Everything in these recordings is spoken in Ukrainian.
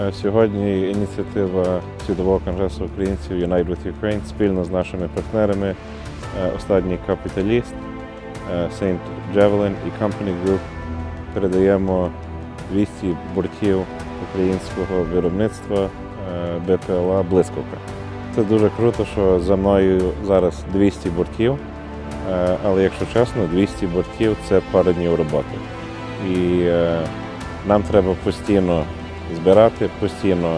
Е, Сьогодні ініціатива Світового конгресу українців Unite with Ukraine спільно з нашими партнерами, е, останній капіталіст, е, Saint Javelin і Company Group передаємо 200 бортів українського виробництва БПЛА Блискавка. Це дуже круто, що за мною зараз 200 бортів, але якщо чесно, 200 бортів це пара днів роботи. І нам треба постійно збирати, постійно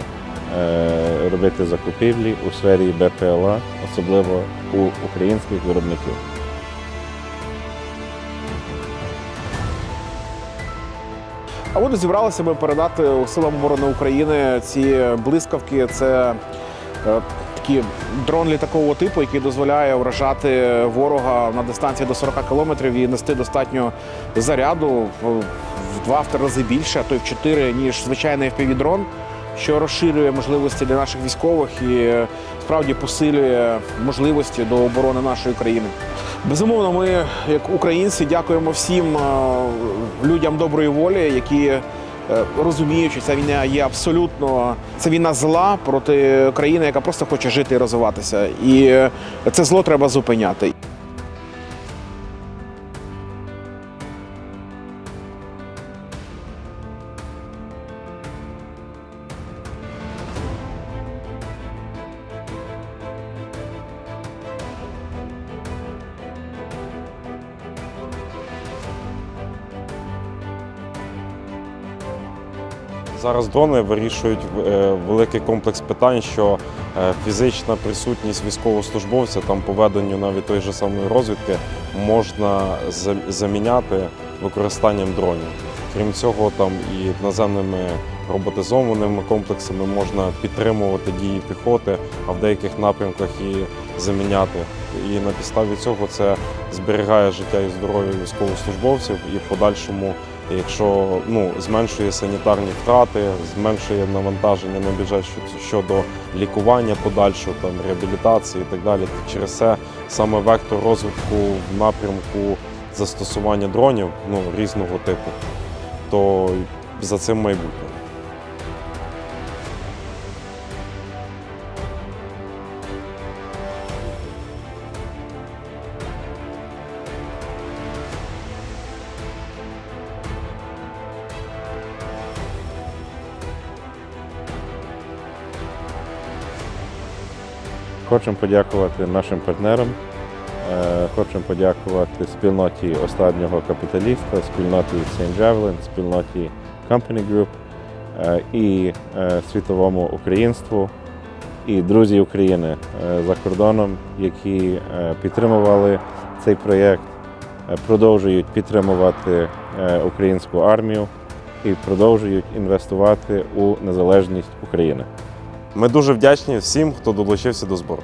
е, робити закупівлі у сфері БПЛА, особливо у українських виробників. А от зібралися ми передати силам оборони України ці блискавки. Це е, дрон літакового типу, який дозволяє вражати ворога на дистанції до 40 кілометрів і нести достатньо заряду в, в два-три рази більше, а то й в чотири, ніж звичайний FPV-дрон, що розширює можливості для наших військових і е, справді посилює можливості до оборони нашої країни. Безумовно, ми, як українці, дякуємо всім е, людям доброї волі, які е, розуміють, що ця війна є абсолютно це війна зла проти країни, яка просто хоче жити і розвиватися. І е, це зло треба зупиняти. Зараз дрони вирішують е, великий комплекс питань, що е, фізична присутність військовослужбовця там по веденню навіть тої ж самої розвідки можна заміняти використанням дронів. Крім цього, там і наземними роботизованими комплексами можна підтримувати дії піхоти, а в деяких напрямках і заміняти. І на підставі цього це зберігає життя і здоров'я військовослужбовців і в подальшому якщо ну, зменшує санітарні втрати, зменшує навантаження на бюджет щодо- лікування подальшого, там, реабілітації і так далі. Через це саме вектор розвитку в напрямку застосування дронів ну, різного типу, то за цим майбутнє. Хочемо подякувати нашим партнерам, е, хочемо подякувати спільноті останнього капіталіста, спільноті Saint Javelin, спільноті Company Group е, і е, світовому українству, і друзі України за кордоном, які підтримували цей проєкт, продовжують підтримувати українську армію і продовжують інвестувати у незалежність України. Ми дуже вдячні всім, хто долучився до збору.